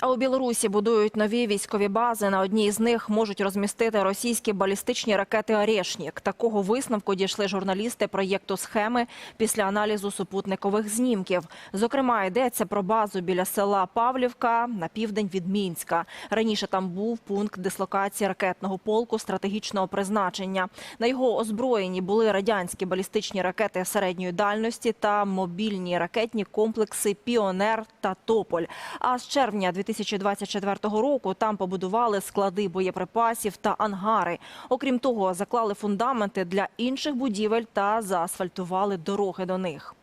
А у Білорусі будують нові військові бази. На одній з них можуть розмістити російські балістичні ракети «Орешнік». Такого висновку дійшли журналісти проєкту «Схеми» після аналізу супутникових знімків. Зокрема, йдеться про базу біля села Павлівка на південь від Мінська. Раніше там був пункт дислокації ракетного полку стратегічного призначення. На його озброєнні були радянські балістичні ракети середньої дальності та мобільні ракетні комплекси «Піонер» та «Тополь». А з червня 2024 року там побудували склади боєприпасів та ангари. Окрім того, заклали фундаменти для інших будівель та заасфальтували дороги до них.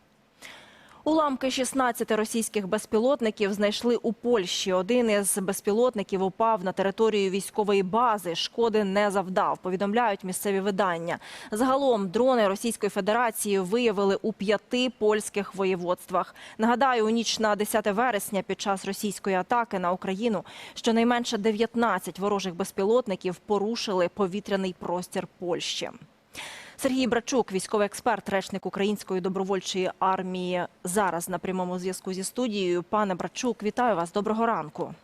Уламки 16 російських безпілотників знайшли у Польщі. Один із безпілотників упав на територію військової бази. Шкоди не завдав, повідомляють місцеві видання. Загалом дрони Російської Федерації виявили у п'яти польських воєводствах. Нагадаю, у ніч на 10 вересня під час російської атаки на Україну щонайменше 19 ворожих безпілотників порушили повітряний простір Польщі. Сергій Брачук, військовий експерт, речник Української добровольчої армії, зараз на прямому зв'язку зі студією. Пане Брачук, вітаю вас. Доброго ранку.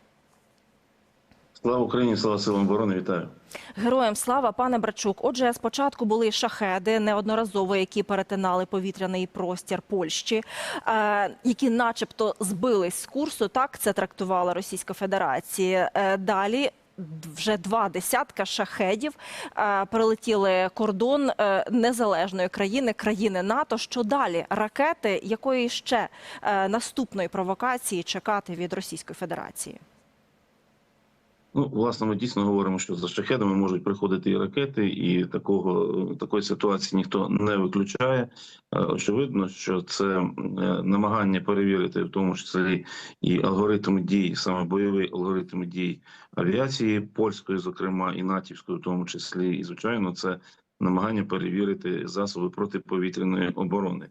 Слава Україні, слава силам оборони, вітаю. Героям слава, пане Брачук. Отже, спочатку були шахеди неодноразово, які перетинали повітряний простір Польщі, е, які, начебто, збились з курсу. Так це трактувала Російська Федерація. Е, далі. Вже два десятка шахедів прилетіли перелетіли кордон е, незалежної країни, країни НАТО. Що далі? Ракети якої ще е, наступної провокації чекати від Російської Федерації? Ну, власне, ми дійсно говоримо, що за шахедами можуть приходити і ракети, і такого такої ситуації ніхто не виключає. Е, Очевидно, що це е, намагання перевірити, в тому числі і алгоритми дій, саме бойовий алгоритм дій авіації польської, зокрема і натівської, в тому числі, і звичайно, це намагання перевірити засоби протиповітряної оборони.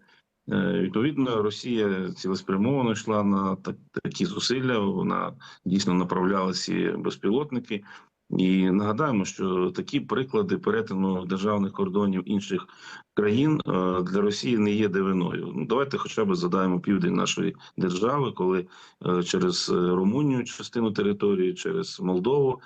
Е, Відповідно, Росія цілеспрямовано йшла на такі зусилля. Вона дійсно направляла ці безпілотники. І нагадаємо, що такі приклади перетину державних кордонів інших країн е, для Росії не є дивиною. Ну давайте, хоча б задаємо південь нашої держави, коли е, через е, Румунію частину території, через Молдову,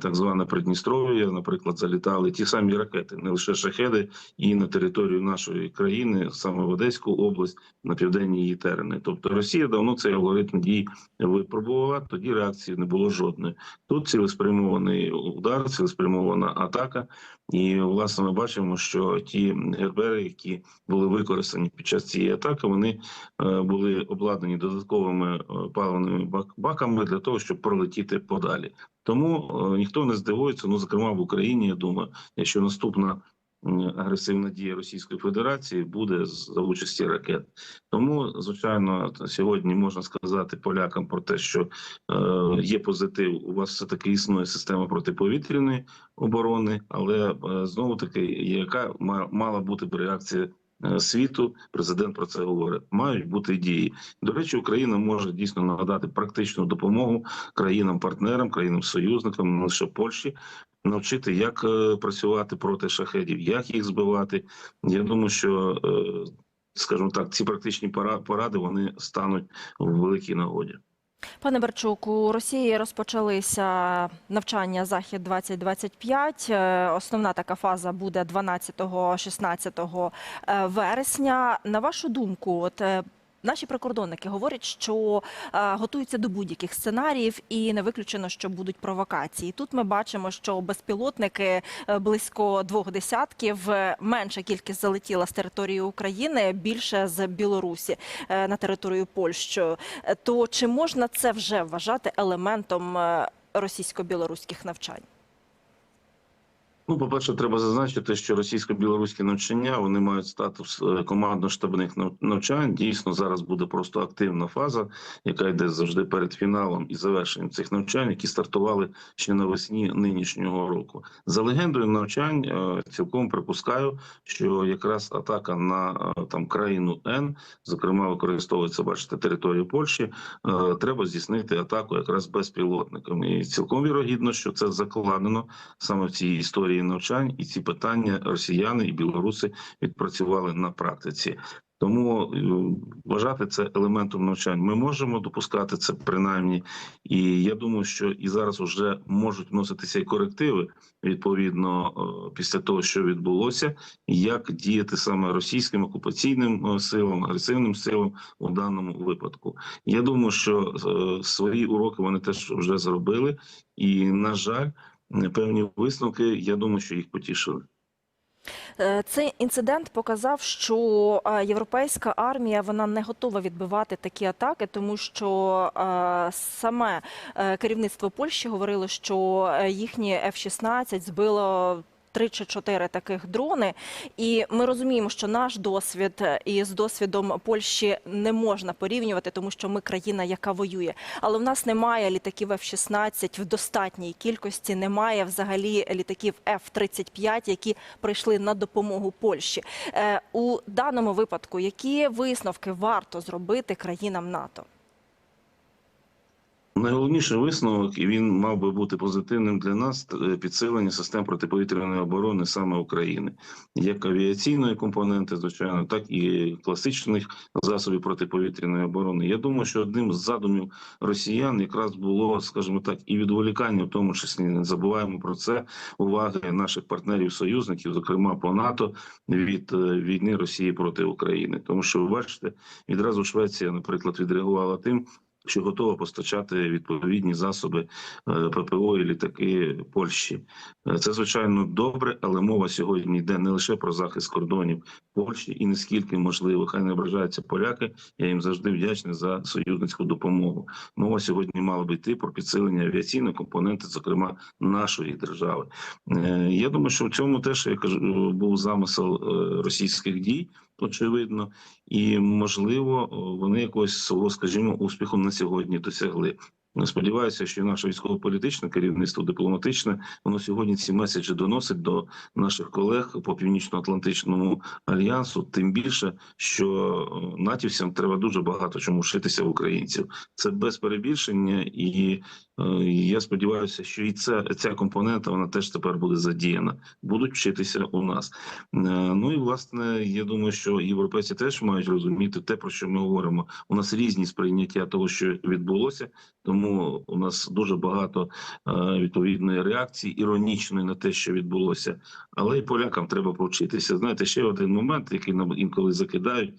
так зване Придністров'я, наприклад, залітали ті самі ракети, не лише шахеди, і на територію нашої країни, саме в Одеську область, на південні її терени. Тобто Росія давно цей алгоритм дій випробувала. Тоді реакції не було жодної. Тут цілеспрямований удар, цілеспрямована атака. І власне ми бачимо, що ті гербери, які були використані під час цієї атаки, вони е, були обладнані додатковими е, паливними баками для того, щоб пролетіти подалі. Тому е, ніхто не здивується. Ну зокрема в Україні, я думаю, якщо наступна агресивна дія Російської Федерації буде за участі ракет. Тому, звичайно, сьогодні можна сказати полякам про те, що е, є позитив. У вас все таки існує система протиповітряної оборони, але е, знову таки, яка ма- мала бути реакція е, світу? Президент про це говорить. Мають бути дії. До речі, Україна може дійсно надати практичну допомогу країнам-партнерам, країнам-союзникам, не лише Польщі. Навчити, як е, працювати проти шахедів, як їх збивати. Я думаю, що е, скажімо так, ці практичні поради вони стануть в великій нагоді. Пане Берчук, у Росії розпочалися навчання Захід 2025 Е, Основна така фаза буде 12-16 е, вересня. На вашу думку, от наші прикордонники говорять, що е, готуються до будь-яких сценаріїв, і не виключено, що будуть провокації. Тут ми бачимо, що безпілотники е, близько двох десятків. е, Менша кількість залетіла з території України, більше з Білорусі на територію Польщі. То чи можна це вже вважати елементом російсько-білоруських навчань? Ну, по-перше, треба зазначити, що російсько-білоруські навчання вони мають статус е, командно-штабних навчань. Дійсно, зараз буде просто активна фаза, яка йде завжди перед фіналом і завершенням цих навчань, які стартували ще навесні нинішнього року. За легендою навчань е, цілком припускаю, що якраз атака на е, там країну Н, зокрема, використовується, бачите, територію Польщі. Треба здійснити атаку якраз безпілотниками. І цілком вірогідно, що це закладено саме в цій історії навчань, і ці питання росіяни і білоруси відпрацювали на практиці. Тому е, вважати це елементом навчань. Ми можемо допускати це принаймні, і я думаю, що і зараз вже можуть вноситися і корективи відповідно е, після того, що відбулося, як діяти саме російським окупаційним е, силам, агресивним силам у даному випадку. Я думаю, що свої уроки вони теж вже зробили, і на жаль, певні висновки. Я думаю, що їх потішили. Е, Цей інцидент показав, що е, європейська армія вона не готова відбивати такі атаки, тому що е, саме керівництво Польщі говорило, що їхні F-16 збило. Три чи чотири таких дрони, і ми розуміємо, що наш досвід е, із досвідом Польщі не можна порівнювати, тому що ми країна, яка воює. Але в нас немає літаків F-16 в достатній кількості. Немає взагалі літаків F-35, які прийшли на допомогу Польщі. Е, У даному випадку, які висновки варто зробити країнам НАТО? Найголовніший висновок, і він мав би бути позитивним для нас е, підсилення систем протиповітряної оборони саме України, як авіаційної компоненти, звичайно, так і класичних засобів протиповітряної оборони. Я думаю, що одним з задумів росіян якраз було, скажімо так, і відволікання, в тому числі не забуваємо про це уваги наших партнерів-союзників, зокрема по НАТО, від е, війни Росії проти України. Тому що ви бачите, відразу Швеція, наприклад, відреагувала тим що готова постачати відповідні засоби е, ППО і літаки Польщі. Е, Це звичайно добре, але мова сьогодні йде не лише про захист кордонів Польщі і наскільки можливо, хай не ображаються поляки. Я їм завжди вдячний за союзницьку допомогу. Мова сьогодні мала би йти про підсилення авіаційної компоненти, зокрема нашої держави. Е, Я думаю, що в цьому теж я кажу був замисел російських дій. Очевидно, і можливо, вони якогось свого, скажімо, успіху на сьогодні досягли. Сподіваюся, що наше військово-політичне керівництво дипломатичне воно сьогодні ці меседжі доносить до наших колег по північно-атлантичному альянсу. Тим більше, що натівцям треба дуже багато чому вчитися в українців. Це без перебільшення, і е, я сподіваюся, що і ця, ця компонента вона теж тепер буде задіяна. Будуть вчитися у нас. Е, Ну і власне, я думаю, що європейці теж мають розуміти те, про що ми говоримо. У нас різні сприйняття того, що відбулося, тому у нас дуже багато е, відповідної реакції іронічної на те, що відбулося. Але і полякам треба повчитися. Знаєте, ще один момент, який нам інколи закидають.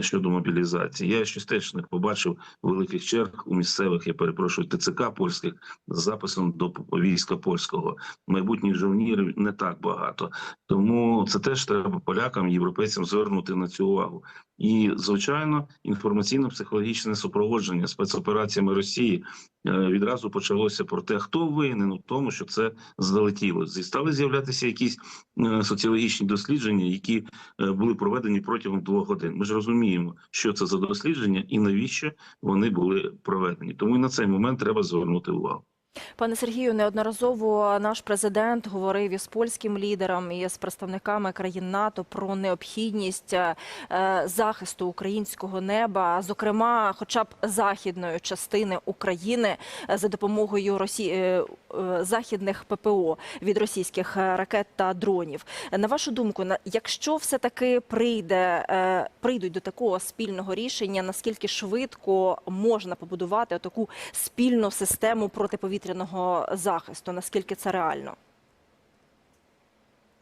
Щодо мобілізації, я щось теж не побачив великих черг у місцевих, я перепрошую, ТЦК польських з записом до війська польського. Майбутніх жовнірів не так багато. Тому це теж треба полякам, європейцям звернути на цю увагу. І звичайно, інформаційно-психологічне супроводження спецопераціями Росії відразу почалося про те, хто винен у тому, що це залетіло. Стали з'являтися якісь е, соціологічні дослідження, які е, були проведені протягом двох годин. Ми ж розуміємо, що це за дослідження і навіщо вони були проведені. Тому і на цей момент треба звернути увагу. Пане Сергію, неодноразово наш президент говорив із польським лідером і з представниками країн НАТО про необхідність е, захисту українського неба, зокрема, хоча б західної частини України е, за допомогою Росі... е, західних ППО від російських ракет та дронів. На вашу думку, якщо все таки прийде прийдуть до такого спільного рішення, наскільки швидко можна побудувати таку спільну систему протиповітряного захисту? Наскільки це реально?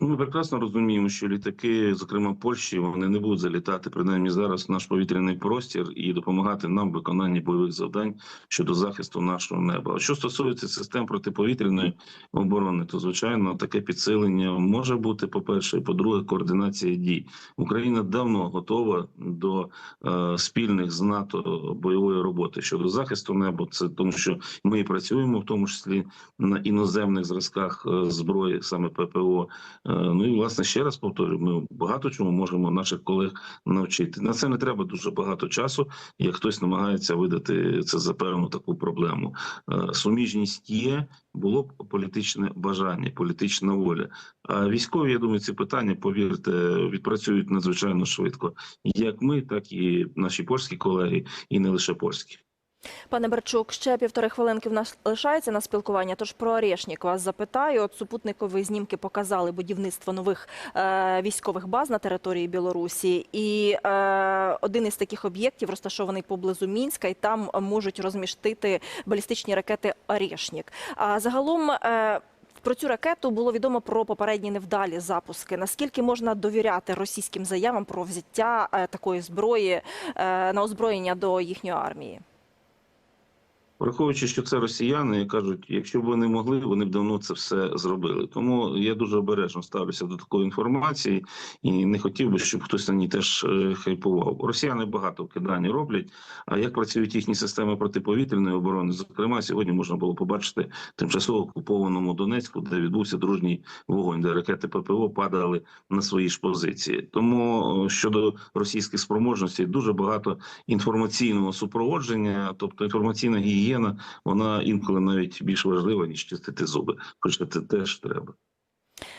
Ну, Ми прекрасно розуміємо, що літаки, зокрема Польщі, вони не будуть залітати принаймні зараз в наш повітряний простір і допомагати нам в виконанні бойових завдань щодо захисту нашого неба. Що стосується систем протиповітряної оборони, то звичайно таке підсилення може бути. По перше, по-друге, координація дій. Україна давно готова до е, спільних з НАТО бойової роботи щодо захисту неба. Це тому, що ми працюємо, в тому числі на іноземних зразках е, зброї, саме ППО. Е, Ну і власне ще раз повторюю, ми багато чому можемо наших колег навчити. На це не треба дуже багато часу, як хтось намагається видати це за певну таку проблему. Е, Суміжність є, було б політичне бажання, політична воля. А військові, я думаю, ці питання, повірте, відпрацюють надзвичайно швидко, як ми, так і наші польські колеги, і не лише польські. Пане Берчук, ще півтори хвилинки в нас лишається на спілкування. Тож про Орешнік вас запитаю. От супутникові знімки показали будівництво нових е, військових баз на території Білорусі. І е, один із таких об'єктів розташований поблизу Мінська, і там можуть розмістити балістичні ракети Орешнік. А загалом. Е, про цю ракету було відомо про попередні невдалі запуски. Наскільки можна довіряти російським заявам про взяття е, такої зброї е, на озброєння до їхньої армії? Враховуючи, що це росіяни, кажуть, якщо б вони могли, вони б давно це все зробили. Тому я дуже обережно ставлюся до такої інформації і не хотів би, щоб хтось на ній теж е, хайпував. Росіяни багато вкидань роблять. А як працюють їхні системи протиповітряної оборони? Зокрема, сьогодні можна було побачити тимчасово окупованому Донецьку, де відбувся дружній вогонь, де ракети ППО падали на свої ж позиції. Тому е, щодо російських спроможностей дуже багато інформаційного супроводження, тобто інформаційна гігієна, вона інколи навіть більш важлива ніж чистити зуби. Хоча це теж треба.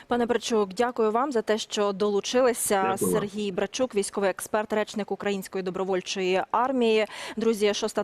Пане Брачук, дякую вам за те, що долучилися. Дякую. Сергій Брачук, військовий експерт, речник Української добровольчої армії. Друзі, шоста